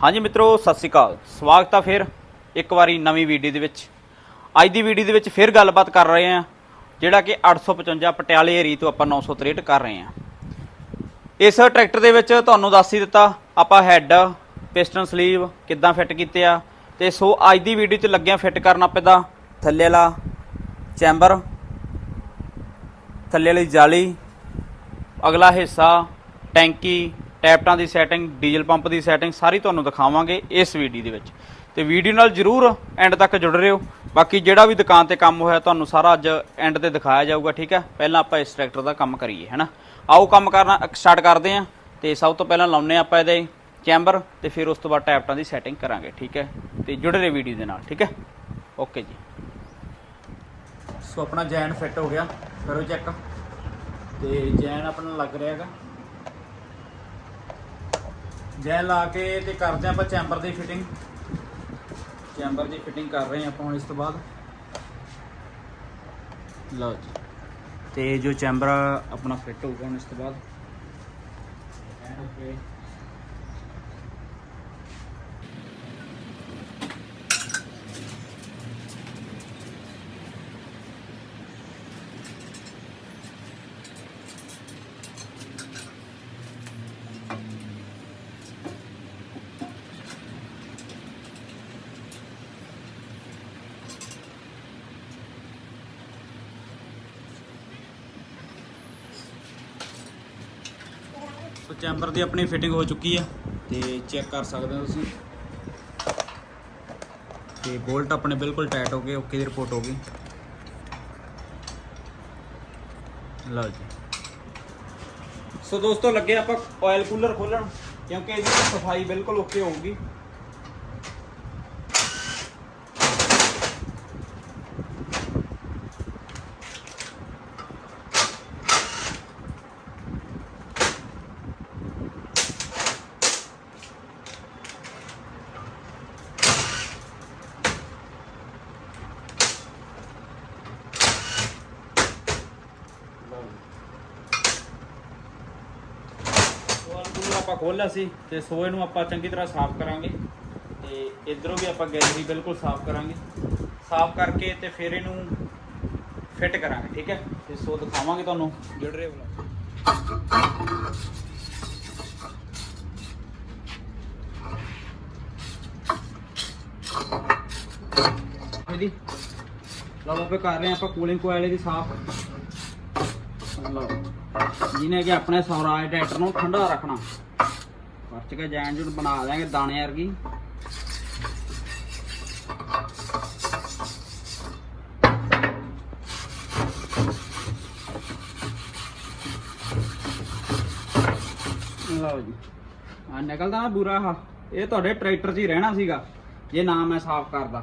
ਹਾਂਜੀ ਮਿੱਤਰੋ, ਸਤਿ ਸ਼੍ਰੀ ਅਕਾਲ। ਸਵਾਗਤ ਆ ਫਿਰ ਇੱਕ ਵਾਰੀ ਨਵੀਂ ਵੀਡੀਓ ਦੇ ਵਿੱਚ। ਅੱਜ ਦੀ ਵੀਡੀਓ ਦੇ ਵਿੱਚ ਫਿਰ ਗੱਲਬਾਤ ਕਰ ਰਹੇ ਹਾਂ, ਜਿਹੜਾ ਕਿ 855 ਪਟਿਆਲੇ ਏਰੀ ਤੋਂ ਆਪਾਂ 963 ਕਰ ਰਹੇ ਹਾਂ। ਇਸ ਟਰੈਕਟਰ ਦੇ ਵਿੱਚ ਤੁਹਾਨੂੰ ਦੱਸ ਹੀ ਦਿੱਤਾ, ਆਪਾਂ ਹੈੱਡ, ਪਿਸਟਨ ਸਲੀਵ ਕਿੱਦਾਂ ਫਿੱਟ ਕੀਤੇ ਆ। ਤੇ ਸੋ ਅੱਜ ਦੀ ਵੀਡੀਓ 'ਚ ਲੱਗਿਆ ਫਿੱਟ ਕਰਨਾ ਪੈਦਾ ਥੱਲੇ ਵਾਲਾ ਚੈਂਬਰ ਥੱਲੇ ਵਾਲੀ ਜਾਲੀ, ਅਗਲਾ ਹਿੱਸਾ, ਟੈਂਕੀ ਟੈਪਟਾਂ ਦੀ ਸੈਟਿੰਗ, ਡੀਜ਼ਲ ਪੰਪ ਦੀ ਸੈਟਿੰਗ ਸਾਰੀ ਤੁਹਾਨੂੰ ਦਿਖਾਵਾਂਗੇ ਇਸ ਵੀਡੀਓ ਦੇ ਵਿੱਚ। ਤੇ ਵੀਡੀਓ ਨਾਲ ਜਰੂਰ ਐਂਡ ਤੱਕ ਜੁੜ ਰਹੇ ਹੋ। ਬਾਕੀ ਜਿਹੜਾ ਵੀ ਦੁਕਾਨ ਤੇ ਕੰਮ ਹੋਇਆ ਤੁਹਾਨੂੰ ਸਾਰਾ ਅੱਜ ਐਂਡ ਤੇ ਦਿਖਾਇਆ ਜਾਊਗਾ, ਠੀਕ ਹੈ? ਪਹਿਲਾਂ ਆਪਾਂ ਇਸ ਟਰੈਕਟਰ ਦਾ ਕੰਮ ਕਰੀਏ ਹੈਨਾ ਆਓ ਕੰਮ ਕਰਨਾ, ਸਟਾਰਟ ਕਰਦੇ ਆਂ ਤੇ ਸਭ ਤੋਂ ਪਹਿਲਾਂ ਲਾਉਨੇ ਆਪਾਂ ਇਹਦੇ ਚੈਂਬਰ ਤੇ ਫਿਰ ਉਸ ਤੋਂ ਬਾਅਦ ਟੈਪਟਾਂ ਦੀ ਸੈਟਿੰਗ ਕਰਾਂਗੇ, ਠੀਕ ਹੈ? ਤੇ ਜੁੜੇ ਰਹੇ ਵੀਡੀਓ ਦੇ ਨਾਲ, ਠੀਕ ਹੈ? ਓਕੇ ਜੀ। ਸੋ ਆਪਣਾ ਜੈਨ ਫਿੱਟ ਹੋ ਗਿਆ, ਕਰੋ ਚੈੱਕ। ਤੇ ਜੈਨ ਆਪਣਾ ਲੱਗ ਰਿਹਾ ਹੈਗਾ। ਜੈਨ ਲਾ ਕੇ ਤੇ ਕਰਦੇ ਆਪਾਂ ਚੈਂਬਰ ਦੀ ਫਿਟਿੰਗ ਚੈਂਬਰ ਦੀ ਫਿਟਿੰਗ ਕਰ ਰਹੇ ਹਾਂ ਆਪਾਂ ਹੁਣ ਇਸ ਤੋਂ ਬਾਅਦ। ਲਓ ਜੀ। ਤੇ ਜੋ ਚੈਂਬਰ ਆਪਣਾ ਫਿੱਟ ਹੋਊਗਾ ਹੁਣ ਇਸ ਤੋਂ ਬਾਅਦ। ਓਕੇ ਚੈਂਬਰ ਦੀ ਆਪਣੀ ਫਿਟਿੰਗ ਹੋ ਚੁੱਕੀ ਆ ਤੇ ਚੈੱਕ ਕਰ ਸਕਦੇ ਹੋ ਤੁਸੀਂ। ਤੇ ਬੋਲਟ ਆਪਣੇ ਬਿਲਕੁਲ ਟਾਈਟ ਹੋ ਗਏ ਓਕੇ ਦੀ ਰਿਪੋਰਟ ਹੋ ਗਈ। ਲਓ ਜੀ। ਸੋ ਦੋਸਤੋ, ਲੱਗੇ ਆਪਾਂ ਆਇਲ ਕੂਲਰ ਖੋਲਣ, ਕਿਉਂਕਿ ਇਹਦੀ ਸਫ਼ਾਈ ਬਿਲਕੁਲ ਓਕੇ ਹੋਊਗੀ ਸੋ ਕੂਲਰ ਆਪਾਂ ਖੋਲਿਆ ਸੀ ਤੇ ਸੋਏ ਨੂੰ ਆਪਾਂ ਚੰਗੀ ਤਰ੍ਹਾਂ ਸਾਫ਼ ਕਰਾਂਗੇ ਤੇ ਇਧਰੋਂ ਵੀ ਆਪਾਂ ਗੈਲਰੀ ਬਿਲਕੁਲ ਸਾਫ਼ ਕਰਾਂਗੇ। ਸਾਫ਼ ਕਰਕੇ ਤੇ ਫਿਰ ਇਹਨੂੰ ਫਿੱਟ ਕਰਾਂਗੇ, ਠੀਕ ਹੈ? ਤੇ ਸੋ ਦਿਖਾਵਾਂਗੇ ਤੁਹਾਨੂੰ। ਜਿਹੜੇ ਰਹੇ ਇਹਦੀ ਲਓ ਆਪੇ ਕਰ ਰਹੇ ਹਾਂ ਆਪਾਂ ਕੂਲਿੰਗ ਕੋਇਲ ਦੀ ਸਾਫ਼। ਲਓ। ਜਿਹਨੇ ਕਿ ਆਪਣੇ ਸਵਰਾਜ ਟਰੈਕਟਰ ਨੂੰ ਠੰਡਾ ਰੱਖਣਾ। ਖਰਚ ਕੇ ਜੈਨ ਜੁੜ ਬਣਾ ਦਿਆਂਗੇ ਦਾਣੇ ਵਰਗੀ। ਲਓ ਜੀ। ਆ ਨਿਕਲਦਾ ਨਾ ਬੁਰਾ ਹਾ ਇਹ ਤੁਹਾਡੇ ਟਰੈਕਟਰ 'ਚ ਹੀ ਰਹਿਣਾ ਸੀਗਾ, ਜੇ ਨਾ ਮੈਂ ਸਾਫ਼ ਕਰਦਾ।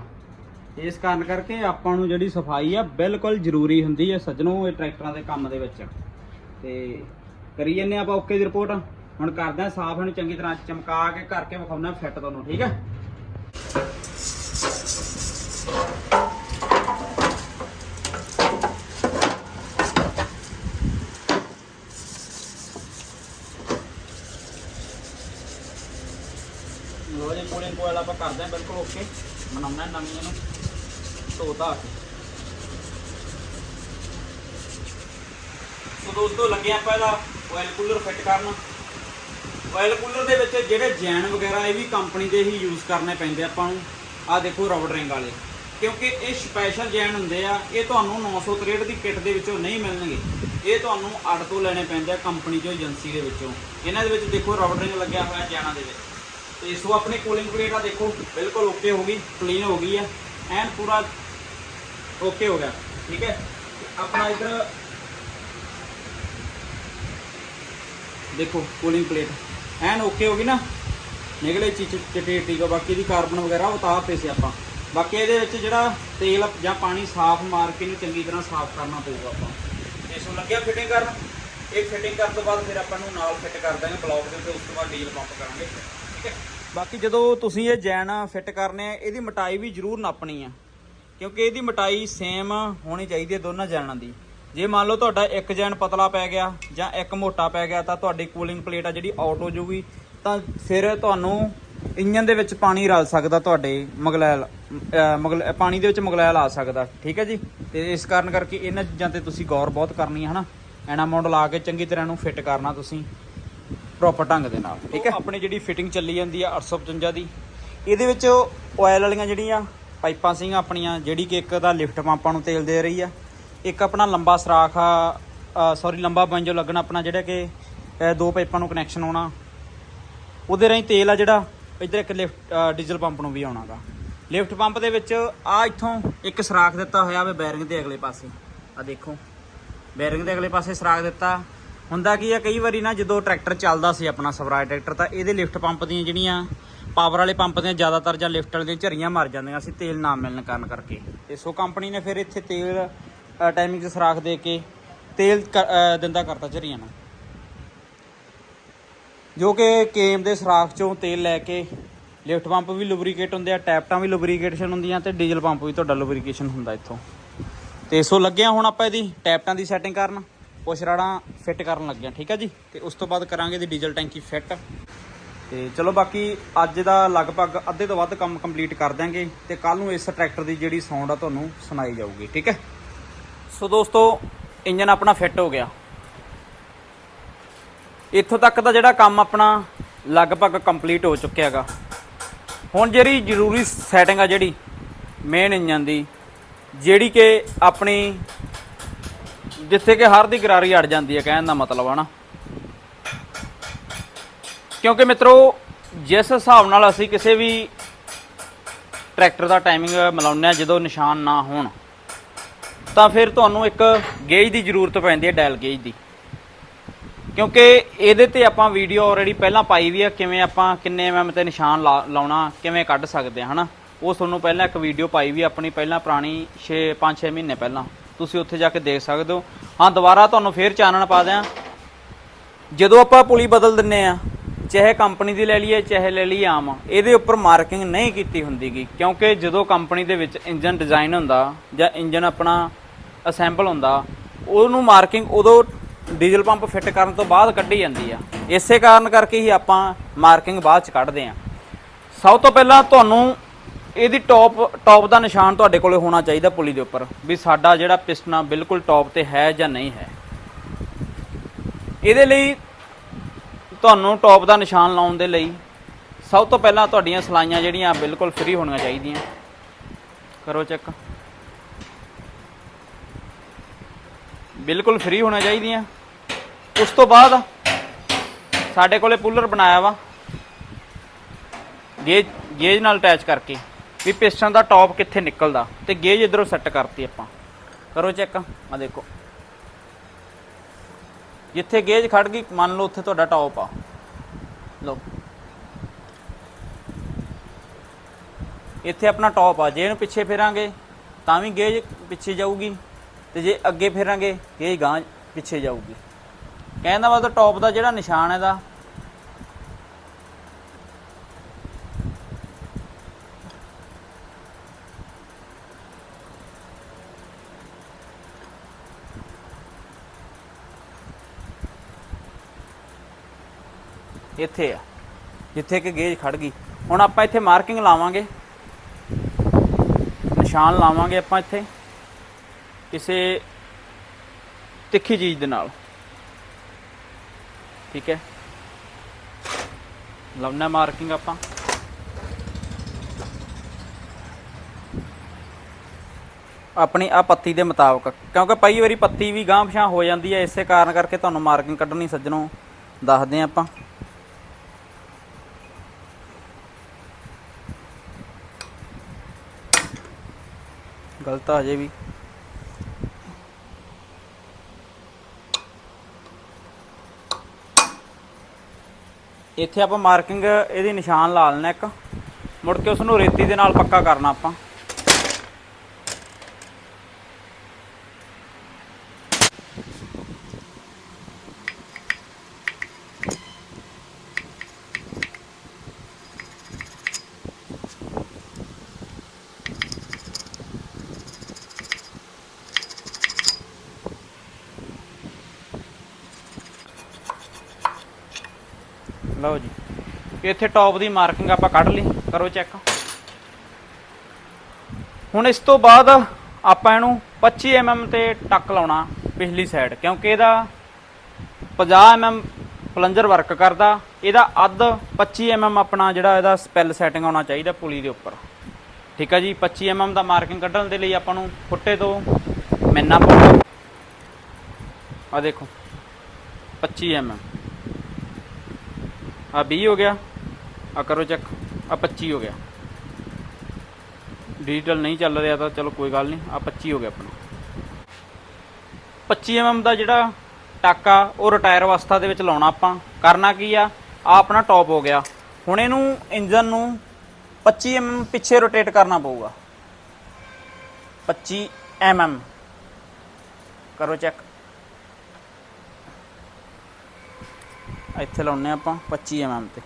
ਇਸ ਕਾਰਨ ਕਰਕੇ ਆਪਾਂ ਨੂੰ ਜਿਹੜੀ ਸਫ਼ਾਈ ਆ ਬਿਲਕੁਲ ਜ਼ਰੂਰੀ ਹੁੰਦੀ ਹੈ ਸੱਜਣੋ ਇਹ ਟਰੈਕਟਰਾਂ ਦੇ ਕੰਮ ਦੇ ਵਿੱਚ। ਤੇ ਕਰੀ ਜੰਨੇ ਆਪਾਂ ਓਕੇ ਦੀ ਰਿਪੋਰਟ? ਹੁਣ ਕਰਦਾ ਸਾਫ਼, ਇਹਨੂੰ ਚੰਗੀ ਤਰ੍ਹਾਂ ਚਮਕਾ ਕੇ ਕਰਕੇ ਵਿਖਾਉਣਾ ਫਿੱਟ ਤੁਹਾਨੂੰ, ਠੀਕ ਹੈ ਲੋ ਜੀ ਕੂਲਿੰਗ ਕੋਇਲ ਆਪਾਂ ਕਰਦੇ ਆ, ਬਿਲਕੁਲ ਓਕੇ ਬਣਾਉਣਾ ਨਵੀਂ ਇਹਨੂੰ, ਧੋ ਧਾ ਕੇ। ਸੋ ਦੋਸਤੋ, ਲੱਗੇ ਆਪਾਂ ਇਹਦਾ ਆਇਲ ਕੂਲਰ ਫਿੱਟ ਕਰਨ। ਆਇਲ ਕੂਲਰ ਦੇ ਵਿੱਚ ਜਿਹੜੇ ਜੈਨ ਵਗੈਰਾ ਇਹ ਵੀ ਕੰਪਨੀ ਦੇ ਹੀ ਯੂਜ਼ ਕਰਨੇ ਪੈਂਦੇ ਆਪਾਂ ਨੂੰ। ਆਹ ਦੇਖੋ ਰਬੜ ਰਿੰਗ ਵਾਲੇ। ਕਿਉਂਕਿ ਇਹ ਸਪੈਸ਼ਲ ਜੈਨ ਹੁੰਦੇ ਆ, ਇਹ ਤੁਹਾਨੂੰ 963 ਦੀ ਕਿੱਟ ਦੇ ਵਿੱਚੋਂ ਨਹੀਂ ਮਿਲਣਗੇ। ਇਹ ਤੁਹਾਨੂੰ ਅੱਡ ਤੋਂ ਲੈਣੇ ਪੈਂਦੇ ਆ ਕੰਪਨੀ ਚੋਂ ਏਜੰਸੀ ਦੇ ਵਿੱਚੋਂ। ਇਹਨਾਂ ਦੇ ਵਿੱਚ ਦੇਖੋ ਰਬੜ ਰਿੰਗ ਲੱਗਿਆ ਹੋਇਆ ਜੈਨਾਂ ਦੇ ਵਿੱਚ। ਤੇ ਸੋ ਆਪਣੀ ਕੂਲਿੰਗ ਪਲੇਟ ਆ ਦੇਖੋ, ਬਿਲਕੁਲ ਓਕੇ ਹੋ ਗਈ ਕਲੀਨ ਹੋ ਗਈ ਹੈ ਐਨ ਪੂਰਾ ਓਕੇ ਹੋ ਗਿਆ, ਠੀਕ ਹੈ? ਆਪਣਾ ਇਧਰ ਦੇਖੋ ਕੂਲਿੰਗ ਪਲੇਟ ਐਨ ਓਕੇ ਹੋ ਗਈ ਨਾ? ਨਿਕਲੇ ਚੀਚ ਚਿੱਟੇ ਟੀਕਾ ਬਾਕੀ ਦੀ ਕਾਰਬਨ ਵਗੈਰਾ ਉਤਾਰ ਤੇ ਸੀ ਆਪਾਂ। ਬਾਕੀ ਇਹਦੇ ਵਿੱਚ ਜਿਹੜਾ ਤੇਲ ਜਾਂ ਪਾਣੀ ਸਾਫ਼ ਮਾਰ ਕੇ ਇਹਨੂੰ ਚੰਗੀ ਤਰ੍ਹਾਂ ਸਾਫ਼ ਕਰਨਾ ਪਊਗਾ ਆਪਾਂ। ਇਸ ਨੂੰ ਲੱਗਿਆ ਫਿਟਿੰਗ ਕਰਨ, ਇਹ ਫਿਟਿੰਗ ਕਰਨ ਤੋਂ ਬਾਅਦ ਫਿਰ ਆਪਾਂ ਨੂੰ ਨਾਲ ਫਿੱਟ ਕਰ ਦਾਂਗੇ ਬਲੌਕ ਦੇ ਉੱਤੇ, ਉਸ ਤੋਂ ਬਾਅਦ ਡੀਜ਼ਲ ਪੰਪ ਕਰਾਂਗੇ। ਠੀਕ ਹੈ? ਬਾਕੀ ਜਦੋਂ ਤੁਸੀਂ ਇਹ ਜੈਨ ਫਿੱਟ ਕਰਨੇ ਆ, ਇਹਦੀ ਮਟਾਈ ਵੀ ਜ਼ਰੂਰ ਨਾਪਣੀ ਆ। ਕਿਉਂਕਿ ਇਹਦੀ ਮਟਾਈ ਸੇਮ ਹੋਣੀ ਚਾਹੀਦੀ ਹੈ ਦੋਨਾਂ ਜੈਨਾਂ ਦੀ। ਜੇ ਮੰਨ ਲਓ ਤੁਹਾਡਾ ਇੱਕ ਜੈਨ ਪਤਲਾ ਪੈ ਗਿਆ ਜਾਂ ਇੱਕ ਮੋਟਾ ਪੈ ਗਿਆ ਤਾਂ ਤੁਹਾਡੀ ਕੂਲਿੰਗ ਪਲੇਟ ਆ ਜਿਹੜੀ ਆਊਟ ਹੋ ਜਾਊਗੀ, ਤਾਂ ਫਿਰ ਤੁਹਾਨੂੰ ਇੰਜਨ ਦੇ ਵਿੱਚ ਪਾਣੀ ਰਲ ਸਕਦਾ ਤੁਹਾਡੇ ਮਗਲੈਲ, ਅਹ ਮਗਲ, ਪਾਣੀ ਦੇ ਵਿੱਚ ਮਗਲੈਲ ਆ ਸਕਦਾ, ਠੀਕ ਹੈ ਜੀ? ਤੇ ਇਸ ਕਾਰਨ ਕਰਕੇ ਇਹਨਾਂ ਚੀਜ਼ਾਂ ਤੇ ਤੁਸੀਂ ਗੌਰ ਬਹੁਤ ਕਰਨੀ ਹੈ, ਹਨਾ? ਐਨਾਮੋਡ ਲਾ ਕੇ ਚੰਗੀ ਤਰ੍ਹਾਂ ਨੂੰ ਫਿੱਟ ਕਰਨਾ ਤੁਸੀਂ ਪ੍ਰੋਪਰ ਢੰਗ ਦੇ ਨਾਲ, ਠੀਕ ਹੈ? ਆਪਣੀ ਜਿਹੜੀ ਫਿਟਿੰਗ ਚੱਲੀ ਜਾਂਦੀ ਆ 855 ਦੀ, ਇਹਦੇ ਵਿੱਚ ਆਇਲ ਵਾਲੀਆਂ ਜਿਹੜੀਆਂ ਪਾਈਪਾਂ ਸੀਗੀਆਂ ਆਪਣੀਆਂ, ਜਿਹੜੀ ਕਿ ਇੱਕ ਦਾ ਲਿਫਟ ਪੰਪਾਂ ਨੂੰ ਤੇਲ ਦੇ ਰਹੀ ਆ ਇੱਕ ਆਪਣਾ ਲੰਬਾ ਸਰਾਖ ਆ ਸੌਰੀ ਲੰਬਾ ਬੰਜੋ ਲੱਗਣਾ ਆਪਣਾ ਜਿਹੜਾ ਕਿ ਦੋ ਪਾਈਪਾਂ ਨੂੰ ਕਨੈਕਸ਼ਨ ਆਉਣਾ ਉਹਦੇ ਰਾਹੀਂ ਤੇਲ ਆ ਜਿਹੜਾ, ਇੱਧਰ ਇੱਕ ਲਿਫਟ ਡੀਜ਼ਲ ਪੰਪ ਨੂੰ ਵੀ ਆਉਣਾਗਾ। ਲਿਫਟ ਪੰਪ ਦੇ ਵਿੱਚ ਆ ਇੱਥੋਂ ਇੱਕ ਸਰਾਖ ਦਿੱਤਾ ਹੋਇਆ ਵੇ ਬੈਰਿੰਗ ਦੇ ਅਗਲੇ ਪਾਸੇ। ਆ ਦੇਖੋ, ਬੈਰਿੰਗ ਦੇ ਅਗਲੇ ਪਾਸੇ ਸਰਾਖ ਦਿੱਤਾ। ਹੁੰਦਾ ਕੀ ਆ, ਕਈ ਵਾਰੀ ਨਾ ਜਦੋਂ ਟਰੈਕਟਰ ਚੱਲਦਾ ਸੀ ਆਪਣਾ ਸਵਰਾਜ ਟਰੈਕਟਰ, ਤਾਂ ਇਹਦੇ ਲਿਫਟ ਪੰਪ ਦੀਆਂ ਜਿਹੜੀਆਂ ਪਾਵਰ ਵਾਲੇ ਪੰਪ ਦੀਆਂ ਜ਼ਿਆਦਾਤਰ ਜਾਂ ਲਿਫਟ ਵਾਲੇ ਦੀਆਂ ਝਰੀਆਂ ਮਰ ਜਾਂਦੀਆਂ ਸੀ ਤੇਲ ਨਾ ਮਿਲਣ ਕਾਰਨ ਕਰਕੇ। ਤੇ ਸੋ ਕੰਪਨੀ ਨੇ ਫਿਰ ਇੱਥੇ ਤੇਲ ਟਾਈਮਿੰਗ 'ਚ ਸਰਾਖ ਦੇ ਕੇ ਤੇਲ ਕ- ਦਿੰਦਾ ਕਰਤਾ ਝਰੀਆਂ ਨੂੰ ਜੋ ਕਿ ਕੇਮ ਦੇ ਸਰਾਖ ਚੋਂ ਤੇਲ ਲੈ ਕੇ ਲਿਫਟ ਪੰਪ ਵੀ ਲੁਬਰੀਕੇਟ ਹੁੰਦੇ ਆ ਟੈਪਟਾਂ ਵੀ ਲੁਬਰੀਕੇਸ਼ਨ ਹੁੰਦੀਆਂ ਤੇ ਡੀਜ਼ਲ ਪੰਪ ਵੀ ਤੁਹਾਡਾ ਲੁਬਰੀਕੇਸ਼ਨ ਹੁੰਦਾ ਇੱਥੋਂ। ਤੇ ਸੋ ਲੱਗਿਆ ਹੁਣ ਆਪਾਂ ਇਹਦੀ ਟੈਪਟਾਂ ਦੀ ਸੈਟਿੰਗ ਕਰਨ ਕੁਛ ਰਾੜਾਂ ਫਿੱਟ ਕਰਨ ਲੱਗਿਆ, ਠੀਕ ਹੈ ਜੀ? ਤੇ ਉਸ ਤੋਂ ਬਾਅਦ ਕਰਾਂਗੇ ਇਹਦੀ ਡੀਜ਼ਲ ਟੈਂਕੀ ਫਿੱਟ ਤੇ ਚਲੋ ਬਾਕੀ ਅੱਜ ਦਾ ਲਗਭਗ ਅੱਧੇ ਤੋਂ ਵੱਧ ਕੰਮ ਕੰਪਲੀਟ ਕਰ ਦਿਆਂਗੇ ਤੇ ਕੱਲ ਨੂੰ ਇਸ ਟਰੈਕਟਰ ਦੀ ਜਿਹੜੀ ਸਾਊਂਡ ਆ ਤੁਹਾਨੂੰ ਸੁਣਾਈ ਜਾਊਗੀ, ਠੀਕ ਹੈ? ਸੋ ਦੋਸਤੋ, ਇੰਜਨ ਆਪਣਾ ਫਿੱਟ ਹੋ ਗਿਆ। ਇੱਥੋਂ ਤੱਕ ਦਾ ਜਿਹੜਾ ਕੰਮ ਆਪਣਾ ਲਗਭਗ ਕੰਪਲੀਟ ਹੋ ਚੁੱਕਿਆ ਹੈਗਾ। ਹੁਣ ਜਿਹੜੀ ਜ਼ਰੂਰੀ ਸੈਟਿੰਗ ਆ ਜਿਹੜੀ ਮੇਨ ਇੰਜਨ ਦੀ, ਜਿਹੜੀ ਕਿ ਆਪਣੀ ਜਿੱਥੇ ਕਿ ਹਰ ਦੀ ਗਰਾਰੀ ਅੜ ਜਾਂਦੀ ਹੈ, ਕਹਿਣ ਦਾ ਮਤਲਬ ਆ ਨਾ। ਕਿਉਂਕਿ ਮਿੱਤਰੋ, ਜਿਸ ਹਿਸਾਬ ਨਾਲ ਅਸੀਂ ਕਿਸੇ ਵੀ ਟਰੈਕਟਰ ਦਾ ਟਾਈਮਿੰਗ ਮਿਲਾਉਂਦੇ ਆ ਜਦੋਂ ਨਿਸ਼ਾਨ ਨਾ ਹੋਣ ਤਾਂ ਫਿਰ ਤੁਹਾਨੂੰ ਇੱਕ ਗੇਜ ਦੀ ਜ਼ਰੂਰਤ ਪੈਂਦੀ ਹੈ ਡਾਇਲ ਗੇਜ ਦੀ। ਕਿਉਂਕਿ ਇਹਦੇ ਤੇ ਆਪਾਂ ਵੀਡੀਓ ਆਲਰੇਡੀ ਪਹਿਲਾਂ ਪਾਈ ਵੀ ਆ, ਕਿਵੇਂ ਆਪਾਂ ਕਿੰਨੇ ਐਮਐਮ ਤੇ ਨਿਸ਼ਾਨ ਲਾ- ਲਾਉਣਾ, ਕਿਵੇਂ ਕੱਢ ਸਕਦੇ ਆ, ਹਨਾ? ਉਹ ਤੁਹਾਨੂੰ ਪਹਿਲਾਂ ਇੱਕ ਵੀਡੀਓ ਪਾਈ ਵੀ ਆਪਣੀ ਪਹਿਲਾਂ ਪੁਰਾਣੀ 6 5-6 ਮਹੀਨੇ ਪਹਿਲਾਂ। ਤੁਸੀਂ ਉੱਥੇ ਜਾ ਕੇ ਦੇਖ ਸਕਦੇ ਹੋ। ਹਾਂ, ਦੁਬਾਰਾ ਤੁਹਾਨੂੰ ਫੇਰ ਚਾਨਣ ਪਾ ਦਿਆਂ। ਜਦੋਂ ਆਪਾਂ ਪੁਲੀ ਬਦਲ ਦਿੰਨੇ ਆ, ਚਾਹੇ ਕੰਪਨੀ ਦੀ ਲੈ ਲਈਏ, ਚਾਹੇ ਲੈ ਲਈਏ ਆਮ, ਇਹਦੇ ਉੱਪਰ ਮਾਰਕਿੰਗ ਨਹੀਂ ਕੀਤੀ ਹੁੰਦੀਗੀ। ਕਿਉਂਕਿ ਜਦੋਂ ਕੰਪਨੀ ਦੇ ਵਿੱਚ ਇੰਜਨ ਡਿਜ਼ਾਈਨ ਹੁੰਦਾ ਜਾਂ ਇੰਜਨ ਆਪਣਾ ਅਸੈਂਬਲ ਹੁੰਦਾ, ਉਹਨੂੰ ਮਾਰਕਿੰਗ ਉਦੋਂ ਡੀਜ਼ਲ ਪੰਪ ਫਿੱਟ ਕਰਨ ਤੋਂ ਬਾਅਦ ਕੱਢੀ ਜਾਂਦੀ ਆ। ਇਸੇ ਕਾਰਨ ਕਰਕੇ ਹੀ ਆਪਾਂ ਮਾਰਕਿੰਗ ਬਾਅਦ ਚ ਕੱਢਦੇ ਆ। ਸਭ ਤੋਂ ਪਹਿਲਾਂ ਤੁਹਾਨੂੰ ਇਹਦੀ ਟੌਪ ਟੌਪ ਦਾ ਨਿਸ਼ਾਨ ਤੁਹਾਡੇ ਕੋਲੇ ਹੋਣਾ ਚਾਹੀਦਾ ਪੁਲੀ ਦੇ ਉੱਪਰ, ਵੀ ਸਾਡਾ ਜਿਹੜਾ ਪਿਸਟਨ ਬਿਲਕੁਲ ਟੌਪ ਤੇ ਹੈ ਜਾਂ ਨਹੀਂ ਹੈ। ਇਹਦੇ ਲਈ ਤੁਹਾਨੂੰ ਟੌਪ ਦਾ ਨਿਸ਼ਾਨ ਲਾਉਣ ਦੇ ਲਈ ਸਭ ਤੋਂ ਪਹਿਲਾਂ ਤੁਹਾਡੀਆਂ ਸਲਾਈਆਂ ਜਿਹੜੀਆਂ ਬਿਲਕੁਲ ਫ੍ਰੀ ਹੋਣੀਆਂ ਚਾਹੀਦੀਆਂ। ਕਰੋ ਚੈੱਕ ਬਿਲਕੁਲ ਫ੍ਰੀ ਹੋਣੀਆਂ ਚਾਹੀਦੀਆਂ। ਉਸ ਤੋਂ ਬਾਅਦ ਸਾਡੇ ਕੋਲੇ ਪੁੱਲਰ ਬਣਾਇਆ ਵਾ। ਗੇਜ ਗੇਜ ਨਾਲ ਅਟੈਚ ਕਰਕੇ। ਵੀ ਪਿਸਟਨ ਦਾ ਟੌਪ ਕਿੱਥੇ ਨਿਕਲਦਾ। ਤੇ ਗੇਜ ਇਧਰੋਂ ਸੈੱਟ ਕਰਤੀ ਆਪਾਂ। ਕਰੋ ਚੈੱਕ ਆ ਦੇਖੋ। ਜਿੱਥੇ ਗੇਜ ਖੜ ਗਈ, ਮੰਨ ਲਓ ਉੱਥੇ ਤੁਹਾਡਾ ਟੌਪ ਆ। ਲਓ। ਇੱਥੇ ਆਪਣਾ ਟੌਪ ਆ। ਜੇ ਇਹਨੂੰ ਪਿੱਛੇ ਫੇਰਾਂਗੇ, ਤਾਂ ਵੀ ਗੇਜ ਪਿੱਛੇ ਜਾਊਗੀ। ਤੇ ਜੇ ਅੱਗੇ ਫੇਰਾਂਗੇ ਗੇਜ ਗਾਂ ਪਿੱਛੇ ਜਾਊਗੀ। ਕਹਿਣ ਦਾ ਮਤਲਬ ਟੌਪ ਦਾ ਜਿਹੜਾ ਨਿਸ਼ਾਨ ਇਹਦਾ ਇੱਥੇ ਆ, ਜਿੱਥੇ ਕਿ ਗੇਜ ਖੜ ਗਈ। ਹੁਣ ਆਪਾਂ ਇੱਥੇ ਮਾਰਕਿੰਗ ਲਾਵਾਂਗੇ। ਨਿਸ਼ਾਨ ਲਾਵਾਂਗੇ ਆਪਾਂ ਇੱਥੇ। ਕਿਸੇ ਤਿੱਖੀ ਚੀਜ਼ ਦੇ ਨਾਲ। ਠੀਕ ਹੈ। ਲਾਉਣਾ ਮਾਰਕਿੰਗ ਆਪਾਂ। ਆਪਣੀ ਆ ਪੱਤੀ ਦੇ ਮੁਤਾਬਕ, ਕਿਉਂਕਿ ਕਈ ਵਾਰੀ ਪੱਤੀ ਵੀ ਗਾਂਹ ਪਛਾਂ ਹੋ ਜਾਂਦੀ ਹੈ, ਇਸੇ ਕਾਰਨ ਕਰਕੇ ਤੁਹਾਨੂੰ ਮਾਰਕਿੰਗ ਕੱਢਣੀ ਸੱਜਣੋਂ ਦੱਸਦੇ ਹਾਂ ਆਪਾਂ। ਗਲਤ ਆ ਜੇ ਵੀ। ਇੱਥੇ ਆਪਾਂ ਮਾਰਕਿੰਗ, ਇਹਦੀ ਨਿਸ਼ਾਨ ਲਾ ਲੈਣਾ ਇੱਕ। ਮੁੜ ਕੇ ਉਸ ਨੂੰ ਰੇਤੀ ਦੇ ਨਾਲ ਪੱਕਾ ਕਰਨਾ ਆਪਾਂ। ਲਓ ਜੀ। ਇੱਥੇ ਟੌਪ ਦੀ ਮਾਰਕਿੰਗ ਆਪਾਂ ਕੱਢ ਲਈ। ਕਰੋ ਚੈੱਕ ਹੁਣ ਇਸ ਤੋਂ ਬਾਅਦ ਆਪਾਂ ਇਹਨੂੰ 25 mm ਤੇ ਟੱਕ ਲਾਉਣਾ ਪਿਛਲੀ ਸਾਈਡ ਕਿਉਂਕਿ ਇਹਦਾ 50 mm ਪਲੰਜਰ ਵਰਕ ਕਰਦਾ। ਇਹਦਾ ਅੱਧ 25 mm ਆਪਣਾ ਜਿਹੜਾ ਇਹਦਾ ਸਪੈਲ ਸੈਟਿੰਗ ਆਉਣਾ ਚਾਹੀਦਾ ਪੁਲੀ ਦੇ ਉੱਪਰ। ਠੀਕ ਹੈ ਜੀ 25 mm ਦਾ ਮਾਰਕਿੰਗ ਕੱਢਣ ਦੇ ਲਈ ਆਪਾਂ ਨੂੰ ਫੁੱਟੇ ਤੋਂ ਮੈਨਾ ਪਾਉਣਾ। ਆ ਦੇਖੋ 25 mm ਆ 20 ਹੋ ਗਿਆ, ਆ ਕਰੋ ਚੈੱਕ ਆ 25 ਹੋ ਗਿਆ। ਡਿਜੀਟਲ ਨਹੀਂ ਚੱਲ ਰਿਹਾ ਤਾਂ ਚਲੋ ਕੋਈ ਗੱਲ ਨਹੀਂ, ਆ 25 ਹੋ ਗਿਆ ਆਪਣਾ। 25 mm ਦਾ ਜਿਹੜਾ ਟਾਕਾ, ਉਹ ਰਿਟਾਇਰ ਅਵਸਥਾ ਦੇ ਵਿੱਚ ਲਾਉਣਾ ਆਪਾਂ। ਕਰਨਾ ਕੀ ਆ? ਆ ਆਪਣਾ ਟੌਪ ਹੋ ਗਿਆ। ਹੁਣ ਇਹਨੂੰ ਇੰਜਨ ਨੂੰ 25 mm ਪਿੱਛੇ ਰੋਟੇਟ ਕਰਨਾ ਪਊਗਾ। 25 mm ਕਰੋ ਚੈੱਕ ਇੱਥੇ ਲਾਉਨੇ ਆਪਾਂ 25 mm ਤੇ।